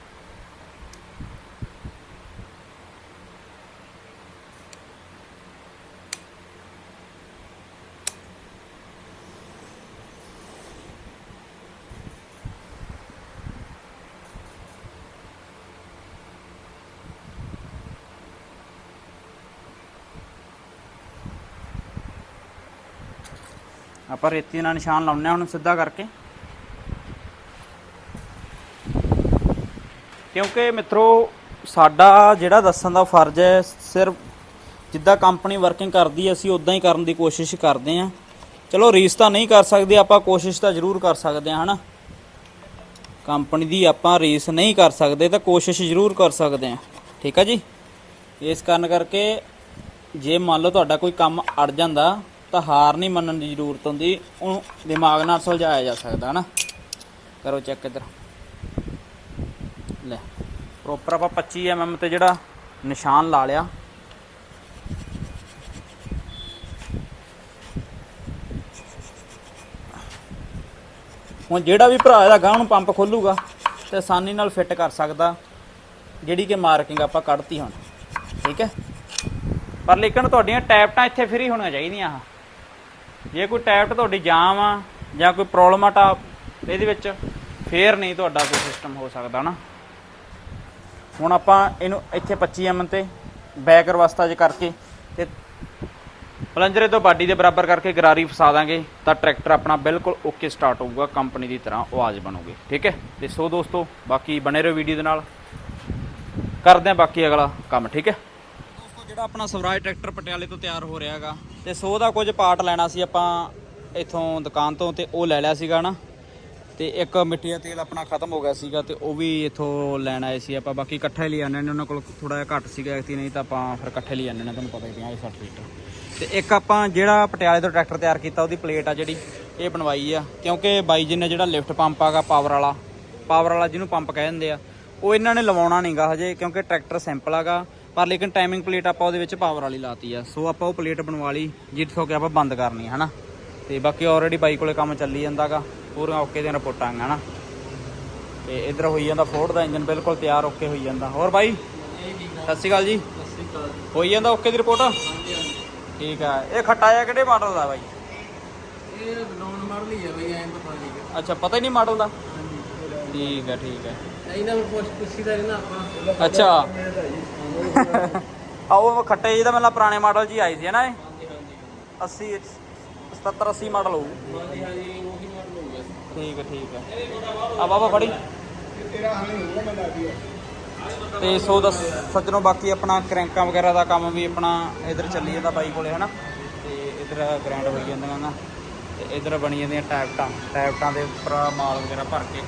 ਆਪਾਂ ਰੇਤੀ ਨਾਲ ਨਿਸ਼ਾਨ ਲਾਉਨੇ ਆ ਹੁਣ ਸਿੱਧਾ ਕਰਕੇ। ਕਿਉਂਕਿ ਮਿੱਤਰੋ, ਸਾਡਾ ਜਿਹੜਾ ਦੱਸਣ ਦਾ ਫਰਜ਼ ਹੈ, ਸਿਰਫ ਜਿੱਦਾਂ ਕੰਪਨੀ ਵਰਕਿੰਗ ਕਰਦੀ ਹੈ, ਅਸੀਂ ਉਦਾਂ ਹੀ ਕਰਨ ਦੀ ਕੋਸ਼ਿਸ਼ ਕਰਦੇ ਹਾਂ। ਚਲੋ ਰੀਸ ਤਾਂ ਨਹੀਂ ਕਰ ਸਕਦੇ, ਆਪਾਂ ਕੋਸ਼ਿਸ਼ ਤਾਂ ਜ਼ਰੂਰ ਕਰ ਸਕਦੇ ਹਾਂ, ਹਨਾ? ਕੰਪਨੀ ਦੀ ਆਪਾਂ ਰੀਸ ਨਹੀਂ ਕਰ ਸਕਦੇ, ਤਾਂ ਕੋਸ਼ਿਸ਼ ਜ਼ਰੂਰ ਕਰ ਸਕਦੇ ਹਾਂ। ਠੀਕ ਹੈ ਜੀ? ਇਸ ਕਾਰਨ ਕਰਕੇ ਜੇ ਮੰਨ ਲਓ ਤੁਹਾਡਾ ਕੋਈ ਕੰਮ ਅੜ ਜਾਂਦਾ, ਤਾਂ ਹਾਰ ਨਹੀਂ ਮੰਨਣ ਦੀ ਜ਼ਰੂਰਤ ਹੁੰਦੀ, ਉਹਨੂੰ ਦਿਮਾਗ ਨਾਲ ਸੁਲਝਾਇਆ ਜਾ ਸਕਦਾ, ਹਨਾ? ਕਰੋ ਚੈੱਕ ਇੱਧਰ। ਪ੍ਰੋਪਰ ਆਪਾਂ 25 mm ਤੇ ਜਿਹੜਾ ਨਿਸ਼ਾਨ ਲਾ ਲਿਆ। ਹੁਣ ਜਿਹੜਾ ਵੀ ਭਰਾ ਇਹਦਾ ਗਾਂ ਨੂੰ ਪੰਪ ਖੋਲੂਗਾ ਤੇ ਆਸਾਨੀ ਨਾਲ ਫਿੱਟ ਕਰ ਸਕਦਾ, ਜਿਹੜੀ ਕਿ ਮਾਰਕਿੰਗ ਆਪਾਂ ਕੱਢਤੀ ਹੁਣ, ਠੀਕ ਹੈ? ਪਰ ਲੇਕਿਨ ਤੁਹਾਡੀਆਂ ਟੈਪਟਾਂ ਇੱਥੇ ਫ੍ਰੀ ਹੋਣੀਆਂ ਚਾਹੀਦੀਆਂ ਆ ਜੇ ਕੋਈ ਟੈਪਟ ਤੁਹਾਡੀ ਜਾਮ ਆ ਜਾਂ ਕੋਈ ਪ੍ਰੋਬਲਮ ਆ ਟਾ ਇਹਦੇ ਵਿੱਚ ਫੇਰ ਨਹੀਂ ਤੁਹਾਡਾ ਕੋਈ ਸਿਸਟਮ ਹੋ ਸਕਦਾ ਨਾ। ਹੁਣ ਆਪਾਂ ਇਹਨੂੰ ਇੱਥੇ 25 mm ਤੇ ਬੈਕ ਅਵਸਥਾ 'ਚ ਕਰਕੇ ਤੇ ਪਲੰਜਰੇ ਤੋਂ ਬਾਡੀ ਦੇ ਬਰਾਬਰ ਕਰਕੇ ਗਰਾਰੀ ਫਸਾ ਦਾਂਗੇ ਤਾਂ ਟਰੈਕਟਰ ਆਪਣਾ ਬਿਲਕੁਲ ਓਕੇ ਸਟਾਰਟ ਹੋਊਗਾ, ਕੰਪਨੀ ਦੀ ਤਰ੍ਹਾਂ ਆਵਾਜ਼ ਬਣੂਗੀ, ਠੀਕ ਹੈ? ਤੇ ਸੋ ਦੋਸਤੋ, ਬਾਕੀ ਬਣੇ ਰਹੋ ਵੀਡੀਓ ਦੇ ਨਾਲ। ਕਰਦੇ ਆ ਬਾਕੀ ਅਗਲਾ ਕੰਮ, ਠੀਕ ਹੈ? ਦੋਸਤੋ, ਜਿਹੜਾ ਆਪਣਾ ਸਵਰਾਜ ਟਰੈਕਟਰ ਪਟਿਆਲੇ ਤੋਂ ਤਿਆਰ ਹੋ ਰਿਹਾ ਹੈਗਾ, ਤੇ ਸੋ ਦਾ ਕੁਝ ਪਾਰਟ ਲੈਣਾ ਸੀ ਆਪਾਂ ਇਥੋਂ ਦੁਕਾਨ ਤੋਂ ਤੇ ਉਹ ਲੈ ਲਿਆ ਸੀਗਾ ਨਾ ਤੇ ਇੱਕ ਮਿੱਟੀ ਦਾ ਤੇਲ ਆਪਣਾ ਖਤਮ ਹੋ ਗਿਆ ਸੀਗਾ ਤੇ ਉਹ ਵੀ ਇਥੋਂ ਲੈਣ ਆਏ ਸੀ। ਆਪਾਂ ਬਾਕੀ ਇਕੱਠੇ ਲਈ ਆਨੇ ਨੇ ਉਹਨਾਂ ਕੋਲ ਥੋੜਾ ਜਿਹਾ ਘੱਟ ਸੀਗਾ ਐਕਤੀ ਨਹੀਂ ਤਾਂ ਆਪਾਂ ਫਿਰ ਇਕੱਠੇ ਲਈ ਆਨੇ ਨੇ ਤੁਹਾਨੂੰ ਪਤਾ ਹੀ ਪਿਆ 60 ਲੀਟਰ ਤੇ ਇੱਕ ਆਪਾਂ ਜਿਹੜਾ ਪਟਿਆਲੇ ਤੋਂ ਟਰੈਕਟਰ ਤਿਆਰ ਕੀਤਾ, ਉਹਦੀ ਪਲੇਟ ਆ ਜਿਹੜੀ, ਇਹ ਬਣਵਾਈ ਆ। ਕਿਉਂਕਿ ਬਾਈ ਜੀ ਨੇ ਜਿਹੜਾ ਲਿਫਟ ਪੰਪ ਆਗਾ ਪਾਵਰ ਵਾਲਾ ਪਾਵਰ ਵਾਲਾ ਜਿਹਨੂੰ ਪੰਪ ਕਹਿ ਦਿੰਦੇ ਆ, ਉਹ ਇਹਨਾਂ ਨੇ ਲਵਾਉਣਾ ਨਹੀਂਗਾ ਹਜੇ, ਕਿਉਂਕਿ ਟਰੈਕਟਰ ਸਿੰਪਲ ਆਗਾ। ਪਰ ਲੇਕਿਨ ਟਾਈਮਿੰਗ ਪਲੇਟ ਆਪਾਂ ਉਹਦੇ ਵਿੱਚ ਪਾਵਰ ਵਾਲੀ ਲਾਤੀ ਆ। ਸੋ ਆਪਾਂ ਉਹ ਪਲੇਟ ਬਣਵਾ ਲਈ, ਜਿੱਥੋਂ ਕਿ ਆਪਾਂ ਬੰਦ ਕਰਨੀ ਹੈ ਹਨਾ? ਤੇ ਬਾਕੀ ਆਲਰੇਡੀ ਬਾਈ ਕੋਲੇ ਕੰਮ ਚੱਲੀ ਜਾਂਦਾਗਾ ਪੂਰੀਆਂ ਓਕੇ ਦੀਆਂ ਰਿਪੋਰਟਾਂ ਆਈਆਂ ਨਾ ਤੇ ਇਧਰ ਹੋਈ ਜਾਂਦਾ ਫੋਰਡ ਦਾ ਇੰਜਨ ਬਿਲਕੁਲ ਤਿਆਰ ਓਕੇ ਹੋਈ ਜਾਂਦਾ। ਹੋਰ ਬਾਈ? ਸਤਿ ਸ਼੍ਰੀ ਅਕਾਲ ਜੀ। ਹੋਈ ਜਾਂਦਾ ਓਕੇ ਦੀ ਰਿਪੋਰਟ? ਠੀਕ ਆ। ਇਹ ਖੱਟਾ ਜਿਹਾ ਕਿਹੜੇ ਮਾਡਲ ਦਾ ਬਾਈ? ਇਹ ਨੌਨ ਮਾਡਲ ਹੀ ਹੈ ਬਈ ਐਂ ਪਤਾ ਨਹੀਂ ਅੱਛਾ ਪਤਾ ਹੀ ਨਹੀਂ ਮਾਡਲ ਦਾ? ਠੀਕ ਹੈ ਠੀਕ ਹੈ ਇਹਨਾਂ ਨੂੰ ਪੁੱਛ ਪੁੱਛੀ ਦਾ ਨਾ ਆਪਾਂ। ਅੱਛਾ। ਆ ਉਹ ਖੱਟੇ ਜਿਹਦਾ ਮਤਲਬ ਪੁਰਾਣੇ ਮਾਡਲ ਜੀ ਆਈ ਸੀ ਹੈ ਨਾ ਇਹ 80 77 80 ਮਾਡਲ ਹੋਊ। ਹਾਂਜੀ ਹਾਂਜੀ ਉਹੀ ਮਾਡਲ ਹੋ ਗਿਆ ਠੀਕ ਹੈ ਠੀਕ ਹੈ। ਆ ਬਾਬਾ ਫੜੀ। ਤੇ ਸੋ ਦਾ ਸੱਜਣੋ ਬਾਕੀ ਆਪਣਾ ਕਰੈਂਕਾਂ ਵਗੈਰਾ ਦਾ ਕੰਮ ਵੀ ਆਪਣਾ ਇਧਰ ਚੱਲੀ ਜਾਂਦਾ ਬਾਈ ਕੋਲੇ ਹਨਾ? ਤੇ ਇਧਰ ਗ੍ਰੈਂਡ ਹੋਈ ਜਾਂਦੀਆਂ ਨਾ। ਤੇ ਇਧਰ ਬਣੀ ਜਾਂਦੀਆਂ ਟੈਪਟਾਂ ਟੈਪਟਾਂ ਦੇ ਉੱਪਰ ਮਾਲ ਵਗੈਰਾ ਭਰ ਕੇ।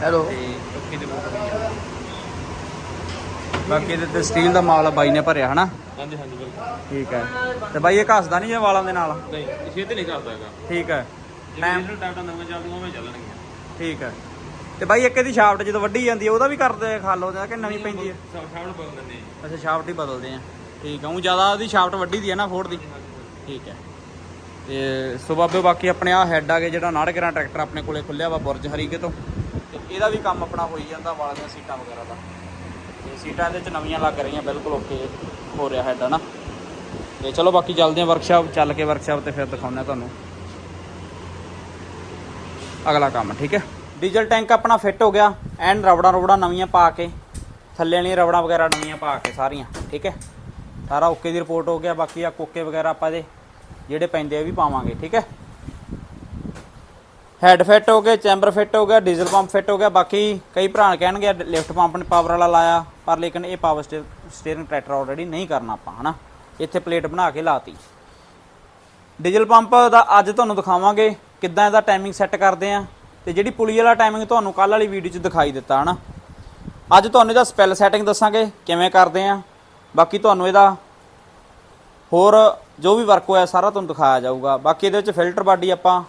ਹੈਲੋ ਤੇ ਟੁੱਕੀ ਦੇ ਬੋਟ ਜਾਂਦੀ ਬਾਕੀ ਇਹਦੇ ਤੇ ਸਟੀਲ ਦਾ ਮਾਲ ਬਾਈ ਨੇ ਭਰਿਆ ਹਨਾ? ਹਾਂਜੀ ਹਾਂਜੀ ਬਿਲਕੁਲ। ਠੀਕ ਹੈ। ਤੇ ਬਾਈ ਇਹ ਘਸਦਾ ਨਹੀਂ ਜੇ ਵਾਲਾਂ ਦੇ ਨਾਲ? ਨਹੀਂ ਇਸੇ ਤੇ ਨਹੀਂ ਕਰਦਾ ਹੈਗਾ। ਠੀਕ ਹੈ। ਟਾਈਮ ਟਾਈਮ ਨਵੇਂ ਚੱਲਦੀਆਂ ਉਵੇਂ ਚੱਲਣਗੀਆਂ। ਠੀਕ ਹੈ। ਤੇ ਬਾਈ ਇੱਕ ਇਹਦੀ ਸ਼ਾਫਟ ਜਦੋਂ ਵੱਢੀ ਜਾਂਦੀ ਹੈ ਉਹਦਾ ਵੀ ਕਰਦੇ ਖਾ ਲਓ ਜਾਂ ਕਿ ਨਵੀਂ ਪੈਂਦੀ ਹੈ ਸਾਵਣ ਬਦਲ ਦਿੰਦੇ ਅੱਛਾ ਸ਼ਾਫਟ ਹੀ ਬਦਲਦੇ ਆ। ਠੀਕ ਆ ਉਹ ਜ਼ਿਆਦਾ ਉਹਦੀ ਸ਼ਾਫਟ ਵੱਡੀ ਦੀ ਹੈ ਨਾ ਫੋਰਡ ਦੀ। ਠੀਕ ਹੈ। ਤੇ ਸੋ ਬਾਬੇ ਬਾਕੀ ਆਪਣੇ ਆ ਹੈੱਡ ਆ ਗਏ ਜਿਹੜਾ ਨਾੜਗਰਾਂ ਟਰੈਕਟਰ ਆਪਣੇ ਕੋਲੇ ਖੁੱਲਿਆ ਵਾ ਬੁਰਜ ਹਰੀਕੇ ਤੋਂ। ਤੇ ਇਹਦਾ ਵੀ ਕੰਮ ਆਪਣਾ ਹੋਈ ਜਾਂਦਾ ਵਾਲੀਆਂ ਸੀਟਾਂ ਵਗੈਰਾ ਦਾ। ਸੀਟਾਂ ਇਹਦੇ ਚ ਨਵੀਆਂ ਲੱਗ ਰਹੀਆਂ, ਬਿਲਕੁਲ ਓਕੇ ਹੋ ਰਿਹਾ ਹੈੱਡ ਹਨਾ। ਤੇ ਚਲੋ ਬਾਕੀ ਚੱਲਦੇ ਆ ਵਰਕਸ਼ਾਪ ਚੱਲ ਕੇ ਵਰਕਸ਼ਾਪ ਤੇ ਫਿਰ ਦਿਖਾਉਂਦੇ ਆ ਤੁਹਾਨੂੰ। ਅਗਲਾ ਕੰਮ, ਠੀਕ ਹੈ? ਡੀਜ਼ਲ ਟੈਂਕ ਆਪਣਾ ਫਿੱਟ ਹੋ ਗਿਆ ਐਨ ਰਬੜਾਂ ਰਬੜਾਂ ਨਵੀਆਂ ਪਾ ਕੇ, ਥੱਲੇ ਵਾਲੀਆਂ ਰਬੜਾਂ ਵਗੈਰਾ ਨਵੀਆਂ ਪਾ ਕੇ ਸਾਰੀਆਂ, ਠੀਕ ਹੈ? ਸਾਰਾ ਓਕੇ ਦੀ ਰਿਪੋਰਟ ਹੋ ਗਿਆ, ਬਾਕੀ ਆ ਕੋਕੇ ਵਗੈਰਾ ਆਪਾਂ ਦੇ ਜਿਹੜੇ ਪੈਂਦੇ ਆ ਵੀ ਪਾਵਾਂਗੇ, ਠੀਕ ਹੈ? ਹੈਡ ਫਿੱਟ ਹੋ ਗਿਆ ਚੈਂਬਰ ਫਿੱਟ ਹੋ ਗਿਆ, ਡੀਜ਼ਲ ਪੰਪ ਫਿੱਟ ਹੋ ਗਿਆ, ਬਾਕੀ ਕਈ ਭਰਾ ਕਹਿਣਗੇ ਲਿਫਟ ਪੰਪ ਨੇ ਪਾਵਰ ਵਾਲਾ ਲਾਇਆ, ਪਰ ਲੇਕਿਨ ਇਹ ਪਾਵਰ ਸਟੀਅਰਿੰਗ ਟਰੈਕਟਰ ਆਲਰੇਡੀ ਨਹੀਂ ਕਰਨਾ ਆਪਾਂ, ਹਨਾ? ਇੱਥੇ ਪਲੇਟ ਬਣਾ ਕੇ ਲਾਤੀ। ਡੀਜ਼ਲ ਪੰਪ ਦਾ ਅੱਜ ਤੁਹਾਨੂੰ ਦਿਖਾਵਾਂਗੇ, ਕਿੱਦਾਂ ਇਹਦਾ ਟਾਈਮਿੰਗ ਸੈੱਟ ਕਰਦੇ ਆ, ਤੇ ਜਿਹੜੀ ਪੁਲੀ ਵਾਲਾ ਟਾਈਮਿੰਗ ਤੁਹਾਨੂੰ ਕੱਲ ਵਾਲੀ ਵੀਡੀਓ 'ਚ ਦਿਖਾਈ ਦਿੱਤਾ, ਹਨਾ? ਅੱਜ ਤੁਹਾਨੂੰ ਇਹਦਾ ਸਪੈਲ ਸੈਟਿੰਗ ਦੱਸਾਂਗੇ, ਕਿਵੇਂ ਕਰਦੇ ਆ। ਬਾਕੀ ਤੁਹਾਨੂੰ ਇਹਦਾ ਹੋਰ ਜੋ ਵੀ ਵਰਕ ਹੋਇਆ, ਸਾਰਾ ਤੁਹਾਨੂੰ ਦਿਖਾਇਆ ਜਾਊਗਾ। ਬਾਕੀ ਇਹਦੇ ਵਿੱਚ ਫਿਲਟਰ ਬਾਡੀ ਆਪਾਂ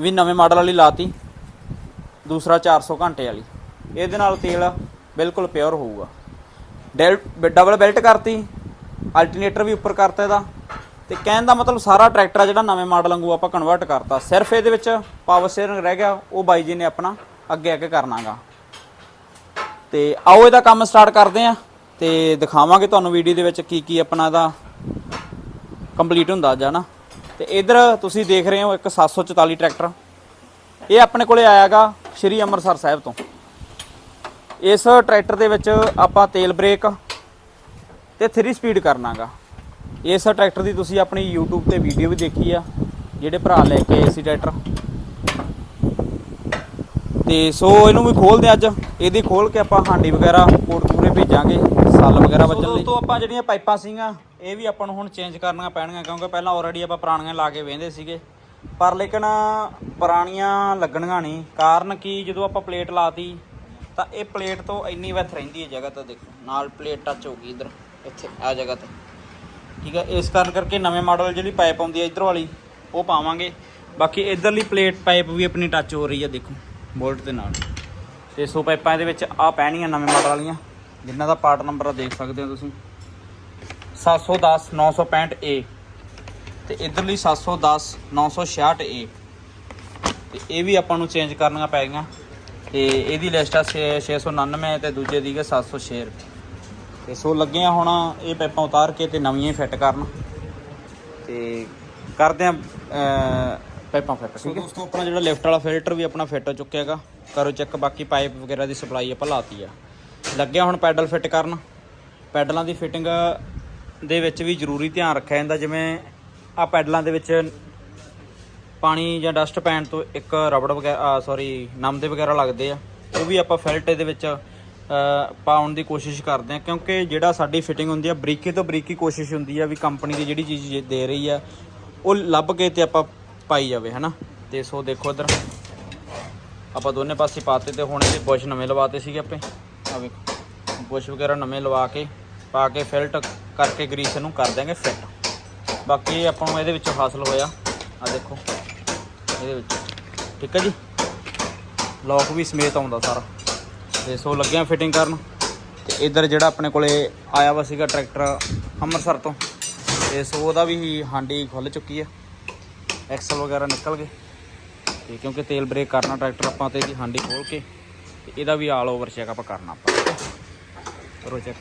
ਵੀ ਨਵੇਂ ਮਾਡਲ ਵਾਲੀ ਲਾਤੀ, ਦੂਸਰਾ 400 ਘੰਟੇ ਵਾਲੀ। ਇਹਦੇ ਨਾਲ ਤੇਲ ਬਿਲਕੁਲ ਪਿਓਰ ਹੋਊਗਾ। ਡੈਲ ਡਬਲ ਬੈਲਟ ਕਰਤੀ ਅਲਟਰਨੇਟਰ ਵੀ ਉੱਪਰ ਕਰਤਾ ਇਹਦਾ। ਤੇ ਕਹਿਣ ਦਾ ਮਤਲਬ ਸਾਰਾ ਟਰੈਕਟਰ ਜਿਹੜਾ ਨਵੇਂ ਮਾਡਲ ਵਾਂਗੂ ਆਪਾਂ ਕਨਵਰਟ ਕਰਤਾ। ਸਿਰਫ ਇਹਦੇ ਵਿੱਚ ਪਾਵਰ ਸਟੀਅਰਿੰਗ ਰਹਿ ਗਿਆ, ਉਹ ਬਾਈ ਜੀ ਨੇ ਆਪਣਾ ਅੱਗੇ ਅੱਗੇ ਕਰਨਾਗਾ। ਤੇ ਆਓ ਇਹਦਾ ਕੰਮ ਸਟਾਰਟ ਕਰਦੇ ਆ ਤੇ ਦਿਖਾਵਾਂਗੇ ਤੁਹਾਨੂੰ ਵੀਡੀਓ ਦੇ ਵਿੱਚ ਕੀ ਕੀ ਆਪਣਾ ਇਹਦਾ ਕੰਪਲੀਟ ਹੁੰਦਾ ਅੱਜ ਹਨਾ ਤੇ ਇਧਰ ਤੁਸੀਂ ਦੇਖ ਰਹੇ ਹੋ ਇੱਕ 744 ਟਰੈਕਟਰ। ਇਹ ਆਪਣੇ ਕੋਲੇ ਆਇਆਗਾ ਸ਼੍ਰੀ ਅੰਮ੍ਰਿਤਸਰ ਸਾਹਿਬ ਤੋਂ। ਇਸ ਟਰੈਕਟਰ ਦੇ ਵਿੱਚ ਆਪਾਂ ਤੇਲ ਬ੍ਰੇਕ ਤੇ 3 ਸਪੀਡ ਕਰਨਾਗਾ। ਇਸ ਟਰੈਕਟਰ ਦੀ ਤੁਸੀਂ ਆਪਣੀ YouTube ਤੇ ਵੀਡੀਓ ਵੀ ਦੇਖੀ ਆ, ਜਿਹੜੇ ਭਰਾ ਲੈ ਕੇ ਆਏ ਸੀ ਟਰੈਕਟਰ। ਤੇ ਸੋ ਇਹਨੂੰ ਵੀ ਖੋਲਦੇ ਅੱਜ। ਇਹਦੀ ਖੋਲ ਕੇ ਆਪਾਂ ਹਾਂਡੀ ਵਗੈਰਾ ਕੋਟਪੂਰੇ ਭੇਜਾਂਗੇ। ਸੱਲ ਵਗੈਰਾ ਵੱਜਣ ਲਈ? ਦੋਸਤੋ ਆਪਾਂ ਜਿਹੜੀਆਂ ਪਾਈਪਾਂ ਸੀਗੀਆਂ ਇਹ ਵੀ ਆਪਾਂ ਨੂੰ ਹੁਣ ਚੇਂਜ ਕਰਨੀਆਂ ਪੈਣਗੀਆਂ ਕਿਉਂਕਿ ਪਹਿਲਾਂ ਆਲਰੇਡੀ ਆਪਾਂ ਪੁਰਾਣੀਆਂ ਲਾ ਕੇ ਵੇਂਦੇ ਸੀਗੇ। ਪਰ ਲੇਕਿਨ ਪੁਰਾਣੀਆਂ ਲੱਗਣੀਆਂ ਨਹੀਂ। ਕਾਰਨ ਕੀ? ਜਦੋਂ ਆਪਾਂ ਪਲੇਟ ਲਾਤੀ ਤਾਂ ਇਹ ਪਲੇਟ ਤੋਂ ਇੰਨੀ ਵੈਥ ਰਹਿੰਦੀ ਹੈ ਜਗ੍ਹਾ ਤਾਂ ਦੇਖੋ। ਨਾਲ ਪਲੇਟ ਟੱਚ ਹੋ ਗਈ ਇਧਰ ਇੱਥੇ ਆ ਜਗ੍ਹਾ ਤੇ। ਠੀਕ ਹੈ ਇਸ ਕਾਰਨ ਕਰਕੇ ਨਵੇਂ ਮਾਡਲ ਜਿਹੜੀ ਪਾਈਪ ਆਉਂਦੀ ਹੈ ਇਧਰ ਵਾਲੀ ਉਹ ਪਾਵਾਂਗੇ। ਬਾਕੀ ਇਧਰਲੀ ਪਲੇਟ ਪਾਈਪ ਵੀ ਆਪਣੀ ਟੱਚ ਹੋ ਰਹੀ ਹੈ ਦੇਖੋ ਬੋਲਟ ਦੇ ਨਾਲ। ਤੇ ਸੋ ਪਾਈਪਾਂ ਇਹਦੇ ਵਿੱਚ ਆ ਪੈਣੀਆਂ ਨਵੇਂ ਮਾਡਲ ਵਾਲੀਆਂ। ਜਿਨ੍ਹਾਂ ਦਾ ਪਾਰਟ ਨੰਬਰ ਆ ਦੇਖ ਸਕਦੇ ਹੋ ਤੁਸੀਂ। 710 965 A ਤੇ ਇਧਰਲੀ 710 966 A ਤੇ ਇਹ ਵੀ ਆਪਾਂ ਨੂੰ ਚੇਂਜ ਕਰਨੀਆਂ ਪੈਗੀਆਂ ਤੇ ਇਹਦੀ ਲਿਸਟ ਆ ਛੇ- 699 ਤੇ ਦੂਜੇ ਦੀ ਹੈ 706 ਰੁਪਏ। ਤੇ ਸੋ ਲੱਗੇ ਆ ਹੁਣ ਇਹ ਪਾਈਪਾਂ ਉਤਾਰ ਕੇ ਤੇ ਨਵੀਆਂ ਫਿੱਟ ਕਰਨ। ਤੇ ਕਰਦੇ ਆ ਪਾਈਪਾਂ ਫਿੱਟ ਠੀਕ ਹੈ? ਦੋਸਤੋ ਆਪਣਾ ਜਿਹੜਾ ਲਿਫਟ ਵਾਲਾ ਫਿਲਟਰ ਵੀ ਆਪਣਾ ਫਿੱਟ ਹੋ ਚੁੱਕਿਆ ਹੈਗਾ। ਕਰੋ ਚੈੱਕ ਬਾਕੀ ਪਾਈਪ ਵਗੈਰਾ ਦੀ ਸਪਲਾਈ ਆਪਾਂ ਲਾਤੀ ਆ। ਲੱਗਿਆ ਹੁਣ ਪੈਡਲ ਫਿੱਟ ਕਰਨ। ਪੈਡਲਾਂ ਦੀ ਫਿਟਿੰਗ ਦੇ ਵਿੱਚ ਵੀ ਜ਼ਰੂਰੀ ਧਿਆਨ ਰੱਖਿਆ ਜਾਂਦਾ, ਜਿਵੇਂ ਆ ਪੈਡਲਾਂ ਦੇ ਵਿੱਚ ਪਾਣੀ ਜਾਂ ਡਸਟ ਪੈਣ ਤੋਂ ਇੱਕ ਰਬੜ ਵਗੈਰਾ ਸੌਰੀ ਨਮ ਦੇ ਵਗੈਰਾ ਲੱਗਦੇ ਆ, ਉਹ ਵੀ ਆਪਾਂ ਫੈਲਟ ਇਹਦੇ ਵਿੱਚ ਪਾਉਣ ਦੀ ਕੋਸ਼ਿਸ਼ ਕਰਦੇ ਆ, ਕਿਉਂਕਿ ਜਿਹੜਾ ਸਾਡੀ ਫਿਟਿੰਗ ਹੁੰਦੀ ਆ, ਬਰੀਕੀ ਤੋਂ ਬਰੀਕੀ ਕੋਸ਼ਿਸ਼ ਹੁੰਦੀ ਆ ਵੀ ਕੰਪਨੀ ਦੀ ਜਿਹੜੀ ਚੀਜ਼ ਜੇ ਦੇ ਰਹੀ ਆ, ਉਹ ਲੱਭ ਕੇ ਤੇ ਆਪਾਂ ਪਾਈ ਜਾਵੇ, ਹਨਾ? ਤੇ ਸੋ ਦੇਖੋ ਇਧਰ। ਆਪਾਂ ਦੋਨੇ ਪਾਸੇ ਪਾਤੇ ਤੇ ਹੁਣ ਇਹਦੇ ਬੁਸ਼ ਨਵੇਂ ਲਵਾਤੇ ਸੀਗੇ ਆਪੇ। ਆ ਵੇਖੋ ਬੁਸ਼ ਵਗੈਰਾ ਨਵੇਂ ਲਵਾ ਕੇ, ਪਾ ਕੇ ਫਿਲਟ ਕਰਕੇ ਗਰੀਸ ਨੂੰ ਕਰ ਦਿਆਂਗੇ ਫਿੱਟ। ਬਾਕੀ ਆਪਾਂ ਨੂੰ ਇਹਦੇ ਵਿੱਚੋਂ ਹਾਸਲ ਹੋਇਆ। ਆ ਦੇਖੋ, ਇਹਦੇ ਵਿੱਚ। ਠੀਕ ਹੈ ਜੀ? ਲੌਕ ਵੀ ਸਮੇਤ ਆਉਂਦਾ ਸਾਰਾ। ਤੇ ਸੋ ਲੱਗਿਆ ਫਿਟਿੰਗ ਕਰਨ। ਤੇ ਇਧਰ ਜਿਹੜਾ ਆਪਣੇ ਕੋਲੇ ਆਇਆ ਵਾ ਸੀਗਾ ਟਰੈਕਟਰ ਅੰਮ੍ਰਿਤਸਰ ਤੋਂ। ਤੇ ਸੋ ਉਹਦਾ ਵੀ ਹਾਂਡੀ ਖੁੱਲ ਚੁੱਕੀ ਹੈ ਐਕਸਲ ਵਗੈਰਾ ਨਿਕਲ ਗਏ। ਤੇ ਕਿਉਂਕਿ ਤੇਲ ਬ੍ਰੇਕ ਕਰਨਾ ਟਰੈਕਟਰ ਆਪਾਂ ਤੇ ਇਹਦੀ ਹਾਂਡੀ ਖੋਲ ਕੇ ਤੇ ਇਹਦਾ ਵੀ ਆਲ ਓਵਰ ਚੈੱਕ ਆਪਾਂ ਕਰਨਾ ਆਪਾਂ। ਕਰੋ ਚੈੱਕ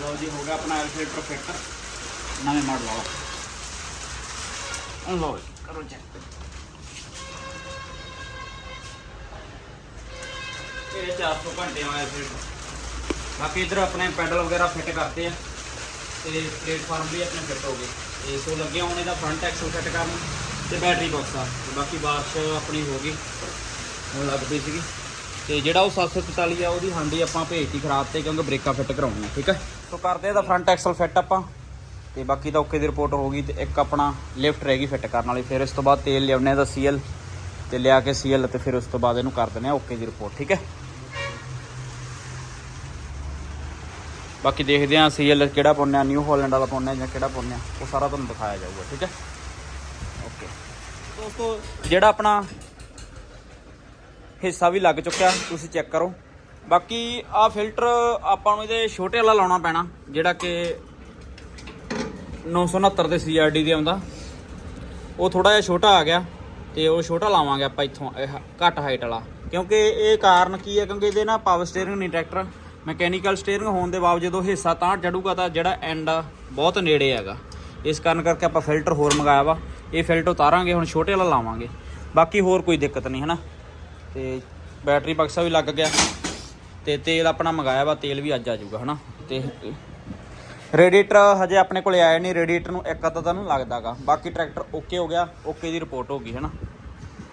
ਲਓ ਜੀ, ਹੋ ਗਿਆ ਆਪਣਾ 에ਅਰ ਫਿਲਟਰ ਫਿੱਟ ਨਵੇਂ ਮਾਡਲ ਵਾਲਾ। ਲਓ ਕਰੋ ਚੈੱਕ ਇਹ 400 ਘੰਟੇ ਆਇਆ ਫਿਲਟਰ ਬਾਕੀ ਇਧਰ ਆਪਣੇ ਪੈਡਲ ਵਗੈਰਾ ਫਿੱਟ ਕਰਦੇ ਆ। ਤੇ ਪਲੇਟਫਾਰਮ ਵੀ ਆਪਣੇ ਫਿੱਟ ਹੋ ਗਏ। ਤੇ ਸੋ ਲੱਗਿਆ ਹੁਣ ਇਹਦਾ ਫਰੰਟ ਐਕਸਲ ਫਿੱਟ ਕਰਨ ਤੇ ਬੈਟਰੀ ਬਾਕਸ ਆ। ਤੇ ਬਾਕੀ ਬਾਰਿਸ਼ ਆਪਣੀ ਹੋ ਗਈ। ਹੁਣ ਲੱਗ ਪਈ ਸੀਗੀ। ਤੇ ਜਿਹੜਾ ਉਹ 744 ਆ, ਉਹਦੀ ਹਾਂਡੀ ਆਪਾਂ ਭੇਜਤੀ ਖਰਾਬ ਤੇ ਕਿਉਂਕਿ ਬ੍ਰੇਕਾਂ ਫਿੱਟ ਕਰਾਉਣੀਆਂ, ਠੀਕ ਹੈ ਸੋ ਕਰਦੇ ਇਹਦਾ ਫਰੰਟ ਐਕਸਲ ਫਿੱਟ ਆਪਾਂ। ਤੇ ਬਾਕੀ ਤਾਂ ਓਕੇ ਦੀ ਰਿਪੋਰਟ ਹੋ ਗਈ ਤੇ ਇੱਕ ਆਪਣਾ ਲਿਫਟ ਰਹਿ ਗਈ ਫਿੱਟ ਕਰਨ ਵਾਲੀ। ਫਿਰ ਇਸ ਤੋਂ ਬਾਅਦ ਤੇਲ ਲਿਆਉਣੇ ਦਾ ਸੀਐਲ ਤੇ ਲਿਆ ਕੇ ਸੀਐਲ ਤੇ ਫਿਰ ਉਸ ਤੋਂ ਬਾਅਦ ਇਹਨੂੰ ਕਰ ਦਿੰਦੇ ਆ ਓਕੇ ਦੀ ਰਿਪੋਰਟ ਠੀਕ ਹੈ ਬਾਕੀ ਦੇਖਦੇ ਆ ਸੀਐਲ ਕਿਹੜਾ ਪਾਉਂਦੇ ਆ ਨਿਊ ਹਾਲੈਂਡ ਵਾਲਾ ਪਾਉਂਦੇ ਆ ਜਾਂ ਕਿਹੜਾ ਪਾਉਂਦੇ ਆ ਉਹ ਸਾਰਾ ਤੁਹਾਨੂੰ ਦਿਖਾਇਆ ਜਾਊਗਾ, ਠੀਕ ਹੈ? ਓਕੇ ਦੋਸਤੋ, ਜਿਹੜਾ ਆਪਣਾ ਹਿੱਸਾ ਵੀ ਲੱਗ ਚੁੱਕਿਆ, ਤੁਸੀਂ ਚੈੱਕ ਕਰੋ। ਬਾਕੀ ਆ ਫਿਲਟਰ ਆਪਾਂ ਨੂੰ ਇਹਦੇ ਛੋਟੇ ਵਾਲਾ ਲਾਉਣਾ ਪੈਣਾ, ਜਿਹੜਾ ਕਿ 969 ਦੇ ਸੀਆਰਡੀ ਦੇ ਆਉਂਦਾ। ਉਹ ਥੋੜਾ ਜਿਹਾ ਛੋਟਾ ਆ ਗਿਆ ਤੇ ਉਹ ਛੋਟਾ ਲਾਵਾਂਗੇ ਆਪਾਂ ਇੱਥੋਂ, ਇਹ ਘੱਟ ਹਾਈਟ ਵਾਲਾ। ਕਿਉਂਕਿ ਇਹ ਕਾਰਨ ਕੀ ਹੈ? ਕਿਉਂਕਿ ਇਹਦੇ ਨਾਲ ਪਾਵਰ ਸਟੀਅਰਿੰਗ ਨਹੀਂ ਟਰੈਕਟਰ ਮੈਕੈਨੀਕਲ ਸਟੀਅਰਿੰਗ ਹੋਣ ਦੇ ਬਾਵਜੂਦ ਜਦੋਂ ਹਿੱਸਾ ਤਾਂ ਚੜੂਗਾ ਤਾਂ ਜਿਹੜਾ ਐਂਡ ਆ, ਬਹੁਤ ਨੇੜੇ ਹੈਗਾ। ਇਸ ਕਾਰਨ ਕਰਕੇ ਆਪਾਂ ਫਿਲਟਰ ਹੋਰ ਮੰਗਾਇਆ ਵਾ। ਇਹ ਫਿਲਟਰ ਉਤਾਰਾਂਗੇ, ਹੁਣ ਛੋਟੇ ਵਾਲਾ ਲਾਵਾਂਗੇ। ਬਾਕੀ ਹੋਰ ਕੋਈ ਦਿੱਕਤ ਨਹੀਂ, ਹਨਾ? ਤੇ ਬੈਟਰੀ ਬਕਸਾ ਵੀ ਲੱਗ ਗਿਆ। ਤੇ ਤੇਲ ਆਪਣਾ ਮੰਗਾਇਆ ਵਾ, ਤੇਲ ਵੀ ਅੱਜ ਆ ਜਾਊਗਾ, ਹਨਾ? ਤੇ ਰੇਡੀਏਟਰ ਹਜੇ ਆਪਣੇ ਕੋਲੇ ਆਇਆ ਨਹੀਂ ਰੇਡੀਏਟਰ ਨੂੰ ਇੱਕ ਅੱਧਾ ਤਾਂ ਨੂੰ ਲੱਗਦਾਗਾ। ਬਾਕੀ ਟਰੈਕਟਰ ਓਕੇ ਹੋ ਗਿਆ ਓਕੇ ਦੀ ਰਿਪੋਰਟ ਹੋ ਗਈ, ਹਨਾ?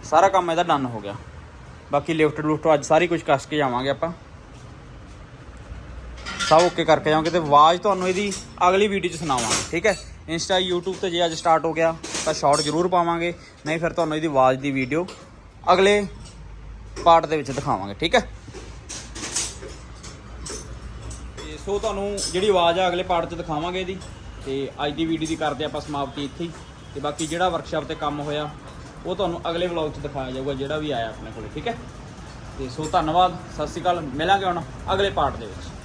ਸਾਰਾ ਕੰਮ ਇਹਦਾ ਡਨ ਹੋ ਗਿਆ। ਬਾਕੀ ਲਿਫਟ ਲੁਫਟ ਅੱਜ ਸਾਰੀ ਕੁਝ ਕੱਸ ਕੇ ਜਾਵਾਂਗੇ ਆਪਾਂ। ਸਭ ਓਕੇ ਕਰਕੇ ਜਾਵਾਂਗੇ ਤੇ ਆਵਾਜ਼ ਤੁਹਾਨੂੰ ਇਹਦੀ ਅਗਲੀ ਵੀਡੀਓ 'ਚ ਸੁਣਾਵਾਂਗੇ, ਠੀਕ ਹੈ? ਇੰਸਟਾ YouTube ਤੇ ਜੇ ਅੱਜ ਸਟਾਰਟ ਹੋ ਗਿਆ, ਤਾਂ ਸ਼ਾਰਟ ਜ਼ਰੂਰ ਪਾਵਾਂਗੇ, ਨਹੀਂ ਫਿਰ ਤੁਹਾਨੂੰ ਇਹਦੀ ਆਵਾਜ਼ ਦੀ ਵੀਡੀਓ ਅਗਲੇ ਪਾਰਟ ਦੇ ਵਿੱਚ ਦਿਖਾਵਾਂਗੇ, ਠੀਕ ਹੈ? ਤੇ ਸੋ ਤੁਹਾਨੂੰ ਜਿਹੜੀ ਆਵਾਜ਼ ਆ, ਅਗਲੇ ਪਾਰਟ 'ਚ ਦਿਖਾਵਾਂਗੇ ਇਹਦੀ, ਤੇ ਅੱਜ ਦੀ ਵੀਡੀਓ ਦੀ ਕਰਦੇ ਆਪਾਂ ਸਮਾਪਤੀ ਇੱਥੇ ਹੀ। ਤੇ ਬਾਕੀ ਜਿਹੜਾ ਵਰਕਸ਼ਾਪ ਤੇ ਕੰਮ ਹੋਇਆ, ਉਹ ਤੁਹਾਨੂੰ ਅਗਲੇ ਵਲੌਗ 'ਚ ਦਿਖਾਇਆ ਜਾਊਗਾ, ਜਿਹੜਾ ਵੀ ਆਇਆ ਆਪਣੇ ਕੋਲੇ, ਠੀਕ ਹੈ? ਤੇ ਸੋ ਧੰਨਵਾਦ, ਸਤਿ ਸ਼੍ਰੀ ਅਕਾਲ, ਮਿਲਾਂਗੇ ਹੁਣ ਅਗਲੇ ਪਾਰਟ ਦੇ ਵਿੱਚ।